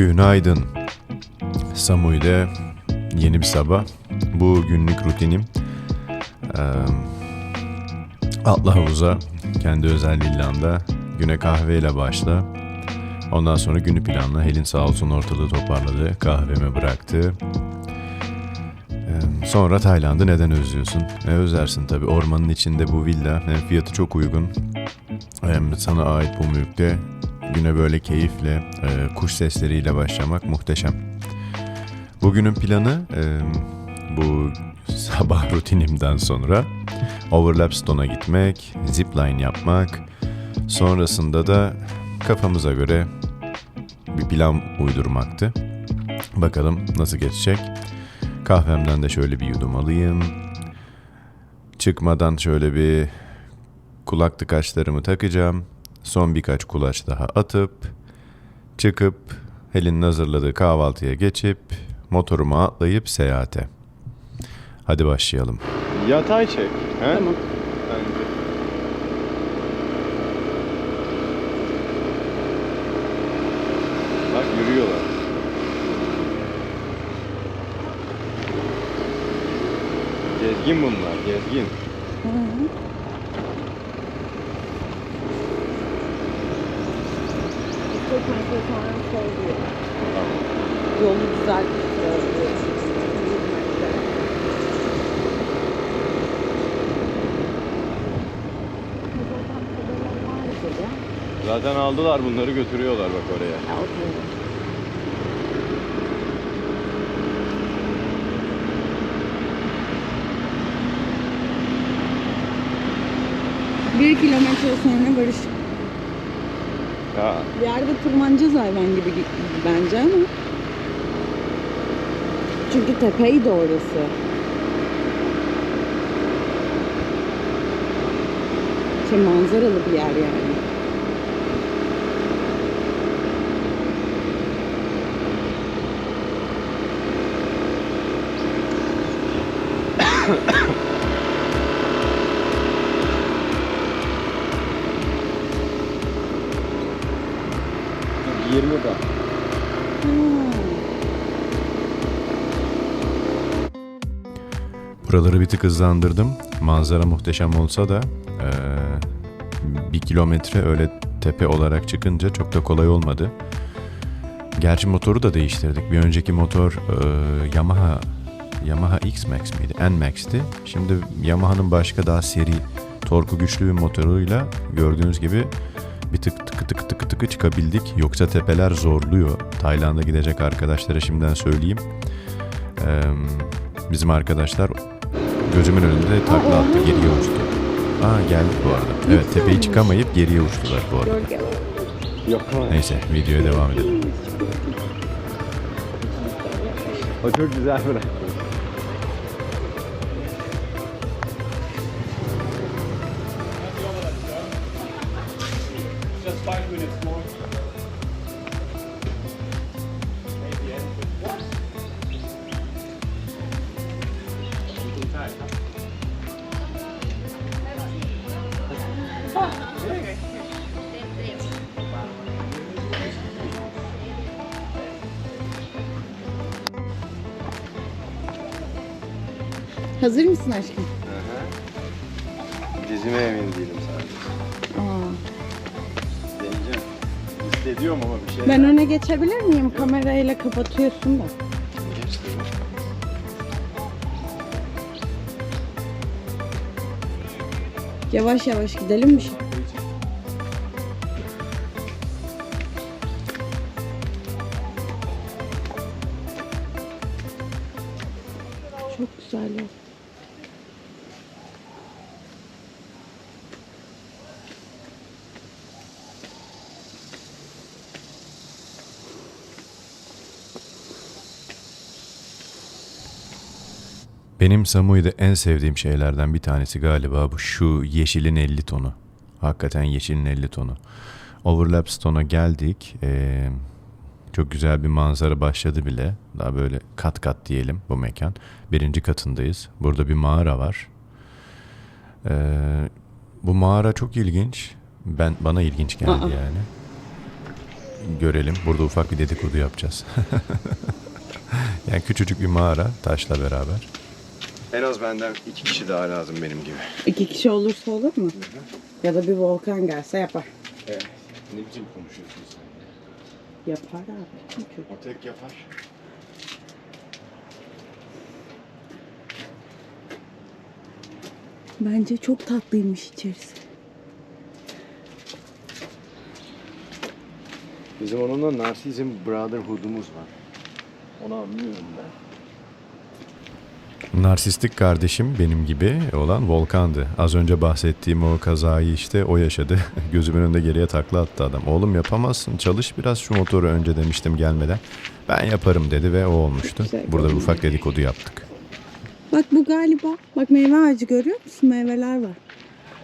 Günaydın. Samuy'da yeni bir sabah. Bu günlük rutinim. Eee atla havuza, kendi özel villanda. Güne kahveyle başla. Ondan sonra günü planla. Helin sağ olsun ortalığı toparladı. Kahvemi bıraktı. Eee, Sonra Tayland'ı neden özlüyorsun? E özlersin tabii. Ormanın içinde bu villa. Hem fiyatı çok uygun. Hem sana ait bu mülkte güne böyle keyifle, e, kuş sesleriyle başlamak muhteşem. Bugünün planı e, bu sabah rutinimden sonra Overlap Stone'a gitmek, zipline yapmak, sonrasında da kafamıza göre bir plan uydurmaktı. Bakalım nasıl geçecek. Kahvemden de şöyle bir yudum alayım. Çıkmadan şöyle bir kulak tıkaçlarımı takacağım. Son birkaç kulaç daha atıp çıkıp Helin'in hazırladığı kahvaltıya geçip motoruma atlayıp seyahate. Hadi başlayalım. Yatay çek. He? Tamam. Bak yürüyorlar. Gezgin bunlar, gezgin. Çok sonra söylüyor. Yolu düzeltmiş söylüyor. Zaten aldılar bunları götürüyorlar bak oraya. Bir kilometre sonra varış. Ha, Bir yerde tırmanacağız hayvan gibi gi- bence ama. Çünkü tepeydi orası. Şey manzaralı bir yer yani. Buraları bir tık hızlandırdım. Manzara muhteşem olsa da eee, bir kilometre öyle tepe olarak çıkınca çok da kolay olmadı. Gerçi motoru da değiştirdik. Bir önceki motor eee, Yamaha Yamaha X-Max miydi? N-Max'ti. Şimdi Yamaha'nın başka daha seri, torku güçlü bir motoruyla gördüğünüz gibi bir tık tıkı tıkı tıkı tıkı çıkabildik. Yoksa tepeler zorluyor. Tayland'a gidecek arkadaşlara şimdiden söyleyeyim. Eee, bizim arkadaşlar gözümün önünde takla attı, geriye uçtu. Aa geldik bu arada. Evet tepeyi çıkamayıp geriye uçtular bu arada. Neyse videoya devam edelim. O çok güzel bırak. Hazır mısın aşkım? Dizime emin değilim sadece. Aa. Deneyeceğim. Hissediyorum ama bir şey. Ben öne geçebilir miyim? Kamerayla kapatıyorsun da. Geçti. Yavaş yavaş gidelim mi? şimdi? Çok güzel ya. Benim Samuy'da en sevdiğim şeylerden bir tanesi galiba bu şu yeşilin 50 tonu. Hakikaten yeşilin 50 tonu. Overlap Stone'a geldik. Ee, çok güzel bir manzara başladı bile. Daha böyle kat kat diyelim bu mekan. Birinci katındayız. Burada bir mağara var. Ee, bu mağara çok ilginç. Ben bana ilginç geldi Aa. yani. görelim. Burada ufak bir dedikodu yapacağız. yani küçücük bir mağara taşla beraber. En az benden iki kişi daha lazım benim gibi. İki kişi olursa olur mu? Ya da bir volkan gelse yapar. Evet. Ne biçim konuşuyorsun sen? Yapar abi. Çünkü O tek yapar. Bence çok tatlıymış içerisi. Bizim onunla Narsizm Brotherhood'umuz var. Onu anlıyorum ben. Narsistik kardeşim benim gibi olan Volkan'dı. Az önce bahsettiğim o kazayı işte o yaşadı. Gözümün önünde geriye takla attı adam. Oğlum yapamazsın çalış biraz şu motoru önce demiştim gelmeden. Ben yaparım dedi ve o olmuştu. Burada bir ufak dedikodu yaptık. Bak bu galiba. Bak meyve ağacı görüyor musun? Meyveler var.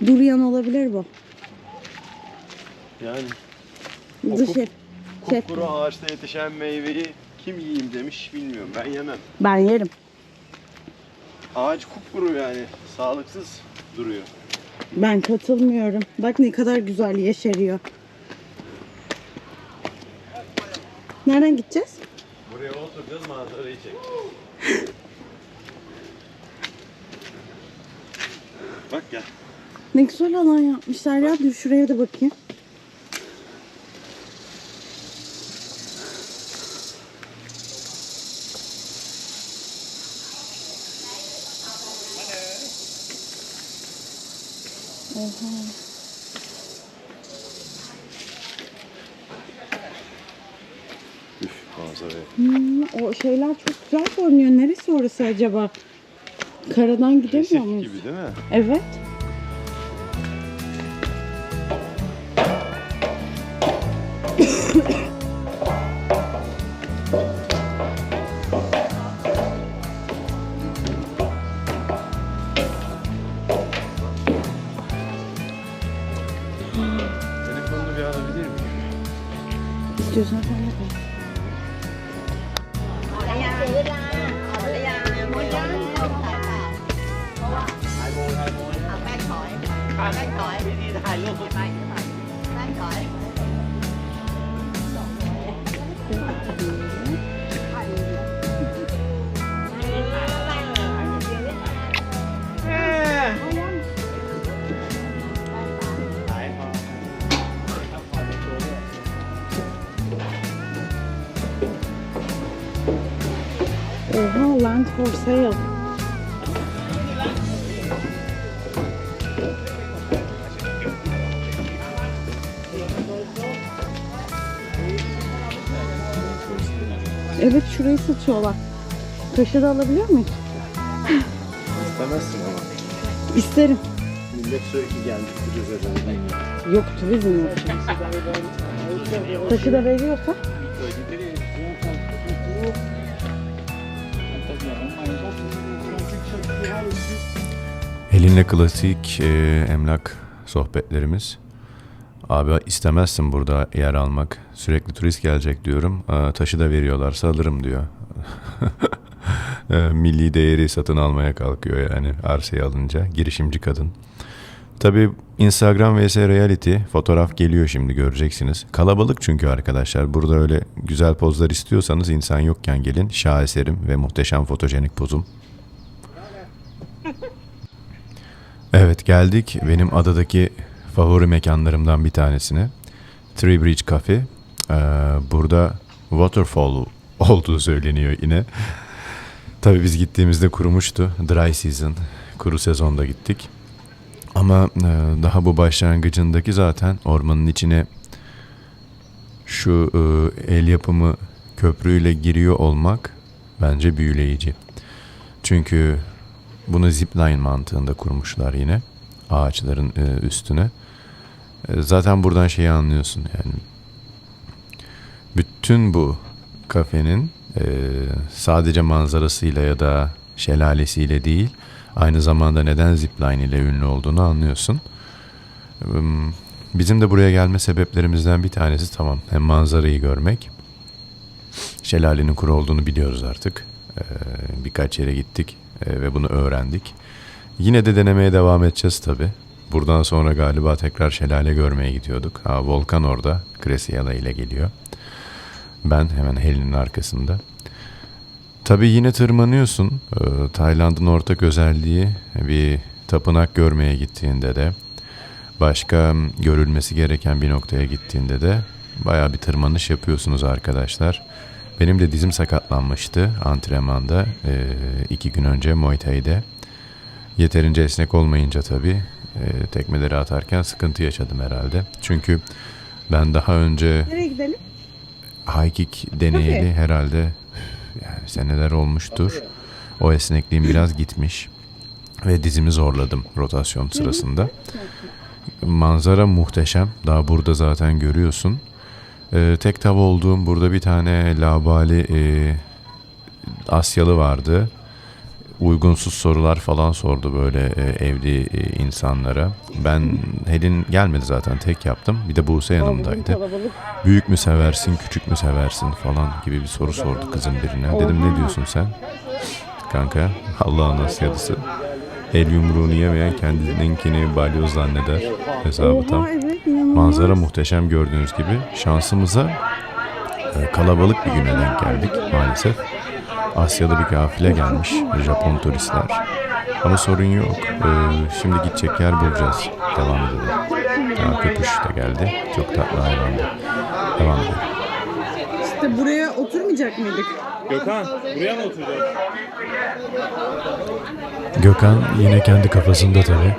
Durian olabilir bu. Yani Dışı. Şey, kupkuru ağaçta yetişen meyveyi kim yiyeyim demiş bilmiyorum. Ben yemem. ben yerim. Ağaç kupkuru yani. Sağlıksız duruyor. Ben katılmıyorum. Bak ne kadar güzel yeşeriyor. Nereden gideceğiz? Buraya oturacağız manzarayı çek. Bak gel. Ne güzel alan yapmışlar ya. Dur şuraya da bakayım. Oha. Üf manzaraya. Hmm, o şeyler çok güzel görünüyor. Neresi orası acaba? Karadan gidemiyor Resif muyuz? gibi değil mi? Evet. แม่งต่อยวิธีถ่ายรูปไปแม่งต่อยโอ้ห้าล้าน for sale satıyorlar. Taşı da alabiliyor muyuz? İstemezsin ama. İsterim. Millet sürekli geldik ucuz Yok turizm yok. Taşı da veriyorsa. Elinle klasik e, emlak sohbetlerimiz. Abi istemezsin burada yer almak. Sürekli turist gelecek diyorum. Aa, taşı da veriyorlarsa alırım diyor. E, Milli değeri satın almaya kalkıyor yani arsayı alınca. Girişimci kadın. Tabi Instagram vs Reality fotoğraf geliyor şimdi göreceksiniz. Kalabalık çünkü arkadaşlar. Burada öyle güzel pozlar istiyorsanız insan yokken gelin. Şaheserim ve muhteşem fotojenik pozum. Evet geldik benim adadaki favori mekanlarımdan bir tanesine. Tree Bridge Cafe. Ee, burada waterfall olduğu söyleniyor yine. Tabii biz gittiğimizde kurumuştu. Dry season, kuru sezonda gittik. Ama e, daha bu başlangıcındaki zaten ormanın içine şu e, el yapımı köprüyle giriyor olmak bence büyüleyici. Çünkü bunu zipline mantığında kurmuşlar yine ağaçların e, üstüne. Zaten buradan şeyi anlıyorsun yani. Bütün bu kafenin e, sadece manzarasıyla ya da şelalesiyle değil, aynı zamanda neden zipline ile ünlü olduğunu anlıyorsun. Im, Bizim de buraya gelme sebeplerimizden bir tanesi tamam hem manzarayı görmek. Şelalenin kuru olduğunu biliyoruz artık. Ee, birkaç yere gittik e, ve bunu öğrendik. Yine de denemeye devam edeceğiz tabi. Buradan sonra galiba tekrar şelale görmeye gidiyorduk. Ha, volkan orada. Cresciala ile geliyor. Ben hemen Helen'in arkasında. Tabii yine tırmanıyorsun. Ee, Tayland'ın ortak özelliği bir tapınak görmeye gittiğinde de başka görülmesi gereken bir noktaya gittiğinde de bayağı bir tırmanış yapıyorsunuz arkadaşlar. Benim de dizim sakatlanmıştı antrenmanda ee, iki gün önce Muay Thai'de. Yeterince esnek olmayınca tabii e, tekmeleri atarken sıkıntı yaşadım herhalde. Çünkü ben daha önce Kick deneyeli Tabii. herhalde yani seneler olmuştur. O esnekliğim biraz gitmiş ve dizimi zorladım rotasyon sırasında. Manzara muhteşem. Daha burada zaten görüyorsun. Ee, tek tav olduğum burada bir tane labali e, Asyalı vardı. Uygunsuz sorular falan sordu böyle e, evli e, insanlara. Ben Helin gelmedi zaten tek yaptım. Bir de Buse yanımdaydı. Büyük mü seversin, küçük mü seversin falan gibi bir soru sordu kızın birine. Dedim ne diyorsun sen? Kanka Allah'ın asyalısı. El yumruğunu yemeyen kendininkini balyoz zanneder. Hesabı tam. Manzara muhteşem gördüğünüz gibi. Şansımıza e, kalabalık bir güne denk geldik maalesef. Asyalı bir kafile gelmiş. Japon turistler. Ama sorun yok. E, şimdi gidecek yer bulacağız. Devam edelim. Ha, köpüş de geldi. Çok tatlı hayvandı. Devam edelim. İşte buraya oturmayacak mıydık? Gökhan buraya mı oturacağız? Gökhan yine kendi kafasında tabii.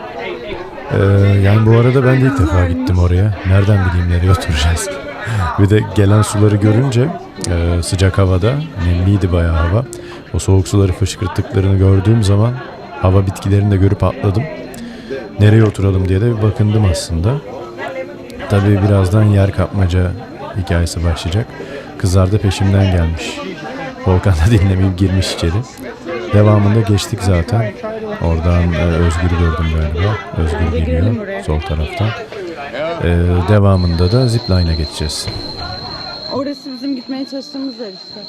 Ee, yani bu arada ben de ilk defa gittim oraya. Nereden bileyim nereye oturacağız. Bir de gelen suları görünce e, sıcak havada nemliydi bayağı hava. O soğuk suları fışkırttıklarını gördüğüm zaman hava bitkilerini de görüp atladım. Nereye oturalım diye de bir bakındım aslında. Tabii birazdan yer kapmaca hikayesi başlayacak. Kızlar da peşimden gelmiş. Volkan da dinlemeyip girmiş içeri. Devamında geçtik zaten. Oradan e, Özgür'ü gördüm galiba. Özgür geliyor sol taraftan. E, devamında da zipline'a geçeceğiz. Orası bizim gitmeye çalıştığımız yer işte.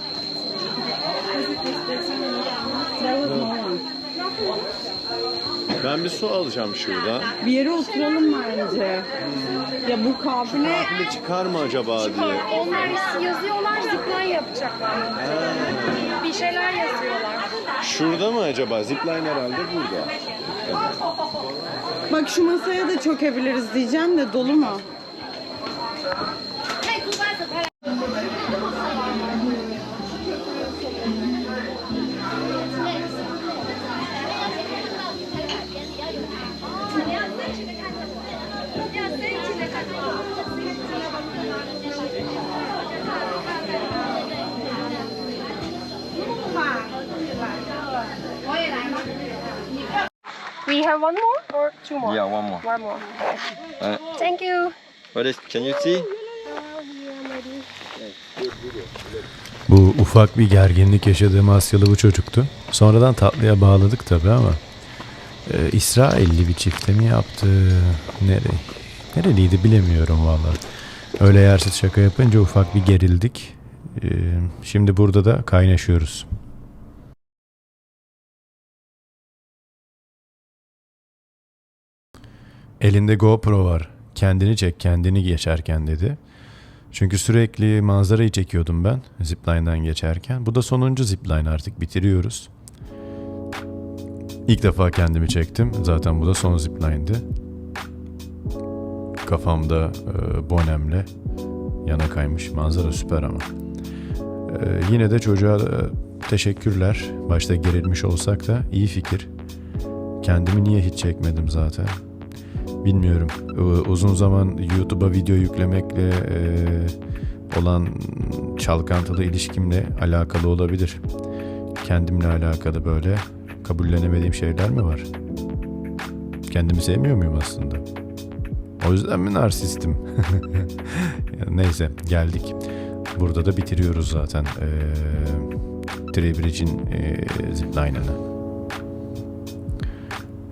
Ben bir su alacağım şurada. Bir yere oturalım bence. Ya bu kafile Bir çıkar mı acaba diye. Onlar yazıyorlar, zipline yapacaklar. Bir şeyler yazıyorlar. Şurada mı acaba? Zipline herhalde burada. Bak şu masaya da çökebiliriz diyeceğim de dolu mu? Have one more or two more? Yeah, one more. One more. Uh, Thank you. What is? Can you see? Bu ufak bir gerginlik yaşadığım Asyalı bu çocuktu. Sonradan tatlıya bağladık tabii ama e, İsrailli bir çifte mi yaptı? Nere? Nereliydi bilemiyorum vallahi. Öyle yersiz şaka yapınca ufak bir gerildik. E, şimdi burada da kaynaşıyoruz. Elinde GoPro var. Kendini çek, kendini geçerken dedi. Çünkü sürekli manzarayı çekiyordum ben zipline'dan geçerken. Bu da sonuncu zipline artık bitiriyoruz. İlk defa kendimi çektim. Zaten bu da son zipline'di. Kafamda e, bonemle yana kaymış. Manzara süper ama. E, yine de çocuğa e, teşekkürler. Başta gerilmiş olsak da iyi fikir. Kendimi niye hiç çekmedim zaten. Bilmiyorum. Ee, Uzun zaman YouTube'a video yüklemekle e, olan çalkantılı ilişkimle alakalı olabilir. Kendimle alakalı böyle kabullenemediğim şeyler mi var? Kendimi sevmiyor muyum aslında? O yüzden mi narsistim? Neyse geldik. Burada da bitiriyoruz zaten. Ee, Treybridge'in e, zipline'ını.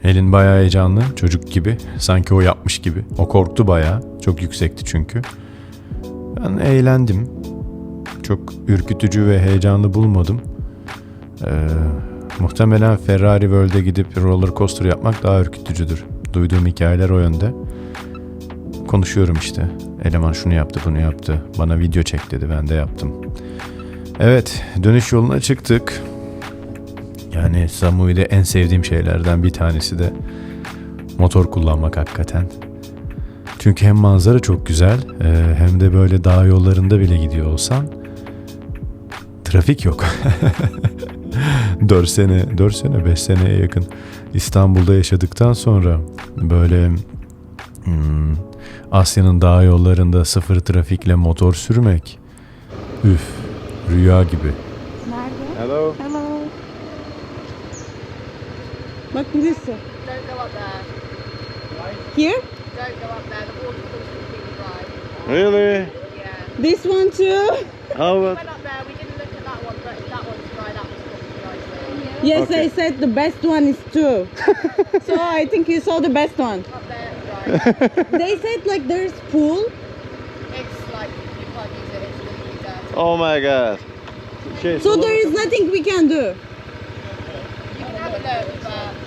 Helin bayağı heyecanlı, çocuk gibi. Sanki o yapmış gibi. O korktu bayağı. Çok yüksekti çünkü. Ben eğlendim. Çok ürkütücü ve heyecanlı bulmadım. Ee, muhtemelen Ferrari World'e gidip roller coaster yapmak daha ürkütücüdür. duyduğum hikayeler o yönde. Konuşuyorum işte. Eleman şunu yaptı, bunu yaptı. Bana video çek dedi, ben de yaptım. Evet, dönüş yoluna çıktık. Yani Samui'de en sevdiğim şeylerden bir tanesi de motor kullanmak hakikaten. Çünkü hem manzara çok güzel e, hem de böyle dağ yollarında bile gidiyor olsan trafik yok. 4 sene, 4 sene, 5 seneye yakın İstanbul'da yaşadıktan sonra böyle hmm, Asya'nın dağ yollarında sıfır trafikle motor sürmek üf rüya gibi. Bak burası. Don't go up there. Here? Don't go up there. The waterfall's completely dry. Really? Yeah. This one too? How We about went up there. We didn't look at that one, but if that one's dry, that one's probably dry too. Yes, Okay. I said the best one is two. so I think you saw the best one. Up there, it's dry. They said like there's pool. it's like you can't use it. It's really, really dirty. Oh my god. Şey, So there is nothing we can do. You can have a look, but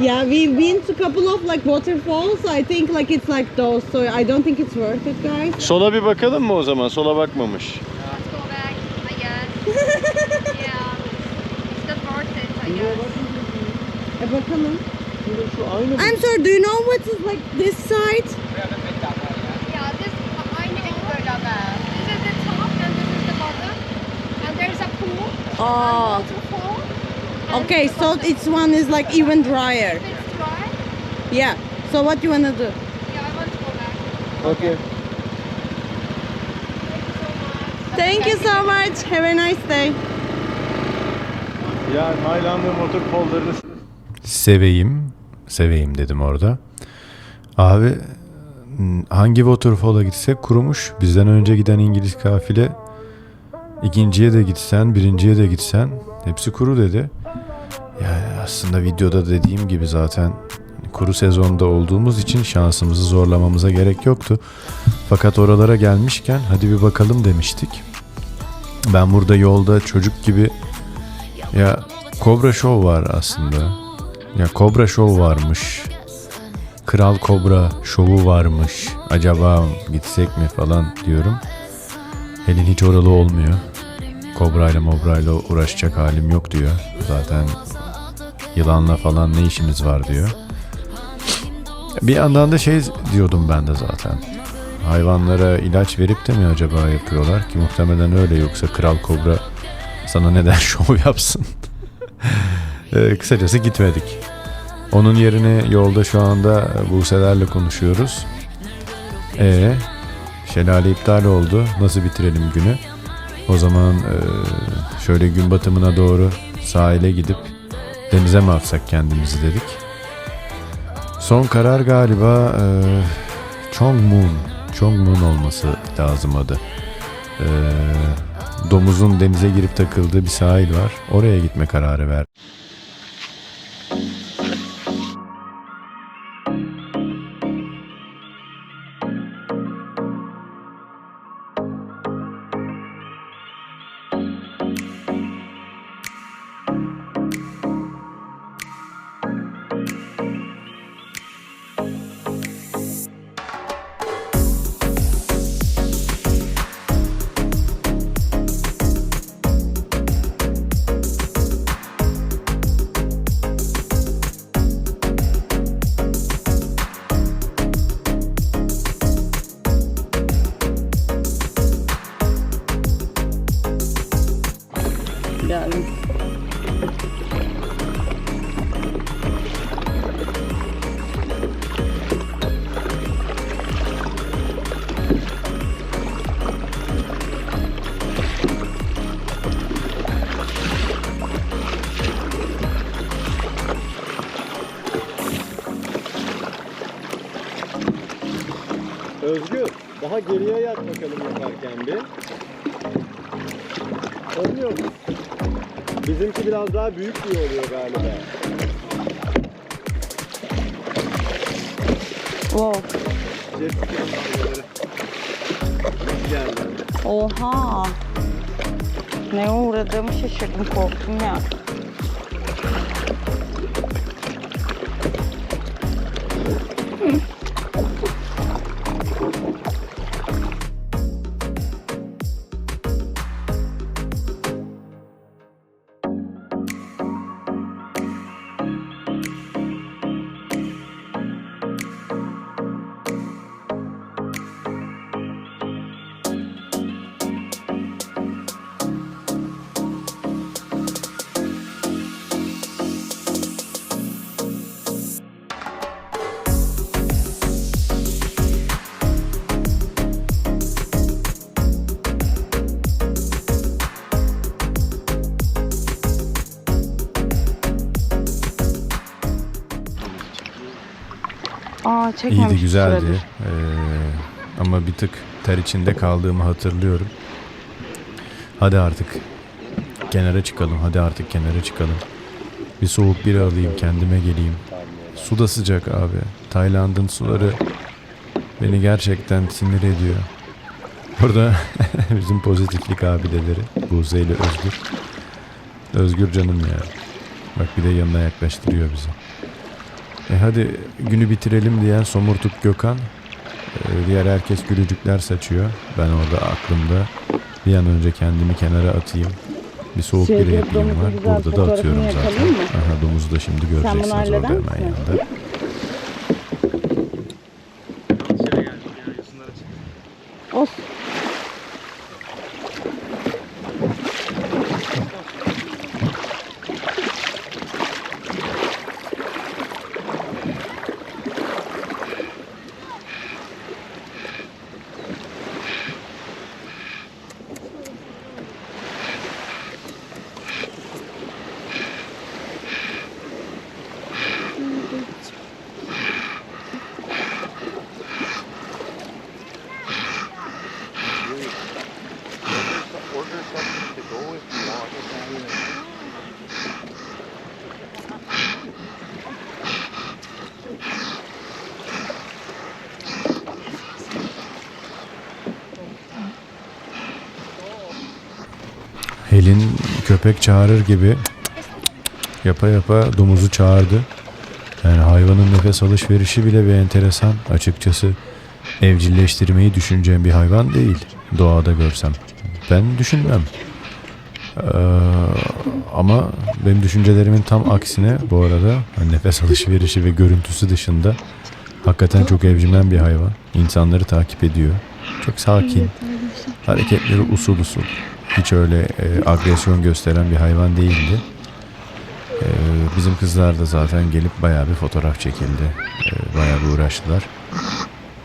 Yeah, we've been to a couple of like waterfalls. I think like it's like those. So I don't think it's worth it, guys. Sola bir bakalım mı o zaman? Sola bakmamış. let's go there. I guess. yeah. It's not worth it, I guess. E bakalım. Şu aynı mı? I'm sorry. Do you know what is like this side? Yeah, this I need to go down. This is the top and this is the bottom. And there's a pool. Oh. And waterfall. Okay, so it's one is like even drier. It's dry. Yeah. So what you wanna do? Yeah, I want to go there. Okay. Thank you so much. Have a nice day. Ya Tayland'ın motor kollarını Seveyim, seveyim dedim orada. Abi hangi waterfall'a gitsek kurumuş. Bizden önce giden İngiliz kafile ikinciye de gitsen, birinciye de gitsen hepsi kuru dedi. Yani aslında videoda dediğim gibi zaten kuru sezonda olduğumuz için şansımızı zorlamamıza gerek yoktu. Fakat oralara gelmişken hadi bir bakalım demiştik. Ben burada yolda çocuk gibi ya Cobra Show var aslında. Ya Cobra Show varmış. Kral Kobra şovu varmış. Acaba gitsek mi falan diyorum. Helin hiç oralı olmuyor. Kobra ile Mobra uğraşacak halim yok diyor. Zaten yılanla falan ne işimiz var diyor. Bir yandan da şey diyordum ben de zaten. Hayvanlara ilaç verip de mi acaba yapıyorlar ki muhtemelen öyle yoksa Kral Kobra sana neden şov yapsın? Ee, kısacası gitmedik. Onun yerine yolda şu anda Buse'lerle konuşuyoruz. E şelale iptal oldu. Nasıl bitirelim günü? O zaman e, şöyle gün batımına doğru sahile gidip denize mi atsak kendimizi dedik. Son karar galiba e, Chongmun. Chongmun olması lazım adı. E, domuzun denize girip takıldığı bir sahil var. Oraya gitme kararı ver. Özgür, daha geriye yat bakalım yaparken bir. Olmuyor mu? Bizimki biraz daha büyük bir oluyor galiba. Wow. Geldi. Oha. Ne uğradığımı şaşırdım korktum ya. Çekmemiş. İyiydi, güzeldi. süredir. Ee, ama bir tık ter içinde kaldığımı hatırlıyorum. Hadi artık kenara çıkalım. Hadi artık kenara çıkalım. Bir soğuk bira alayım, kendime geleyim. Su da sıcak abi. Tayland'ın suları beni gerçekten sinir ediyor. Burada bizim pozitiflik abideleri Buse ile Özgür. Özgür canım ya. Bak bir de yanına yaklaştırıyor bizi. E hadi günü bitirelim diyen somurtuk Gökhan. e, diğer herkes gülücükler saçıyor. Ben orada aklımda bir an önce kendimi kenara atayım. Bir soğuk Şey, bira yapayım var. Burada da atıyorum zaten. Aha domuzu da şimdi göreceksiniz orada hemen yanında. Olsun. Helin köpek çağırır gibi yapa yapa domuzu çağırdı. Yani hayvanın nefes alışverişi bile bir enteresan. Açıkçası evcilleştirmeyi düşüneceğim bir hayvan değil. Doğada görsem. Ben düşünmem. Ee, ama benim düşüncelerimin tam aksine bu arada hani nefes alışverişi ve görüntüsü dışında hakikaten çok evcimen bir hayvan. İnsanları takip ediyor. Çok sakin. Hareketleri usul usul. Hiç öyle e, agresyon gösteren bir hayvan değildi. E, bizim kızlar da zaten gelip bayağı bir fotoğraf çekildi. E, bayağı bir uğraştılar.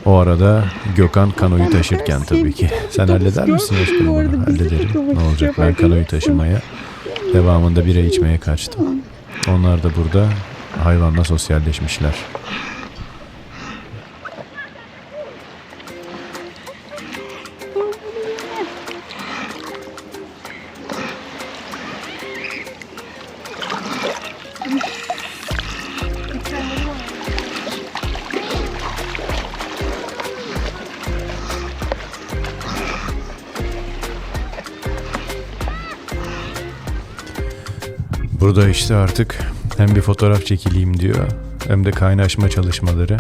O arada Gökhan kanoyu taşırken tabii ki. Sen halleder misin aşkım bunu? Hallederim. Ne olacak ben kanoyu taşımaya devamında bira içmeye kaçtım. Onlar da burada hayvanla sosyalleşmişler. Burada işte artık hem bir fotoğraf çekileyim diyor hem de kaynaşma çalışmaları.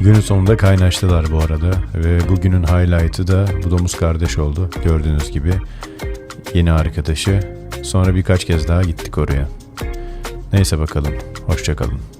Günün sonunda kaynaştılar bu arada ve bugünün highlight'ı da bu domuz kardeş oldu gördüğünüz gibi. Yeni arkadaşı. Sonra birkaç kez daha gittik oraya. Neyse bakalım. Hoşçakalın.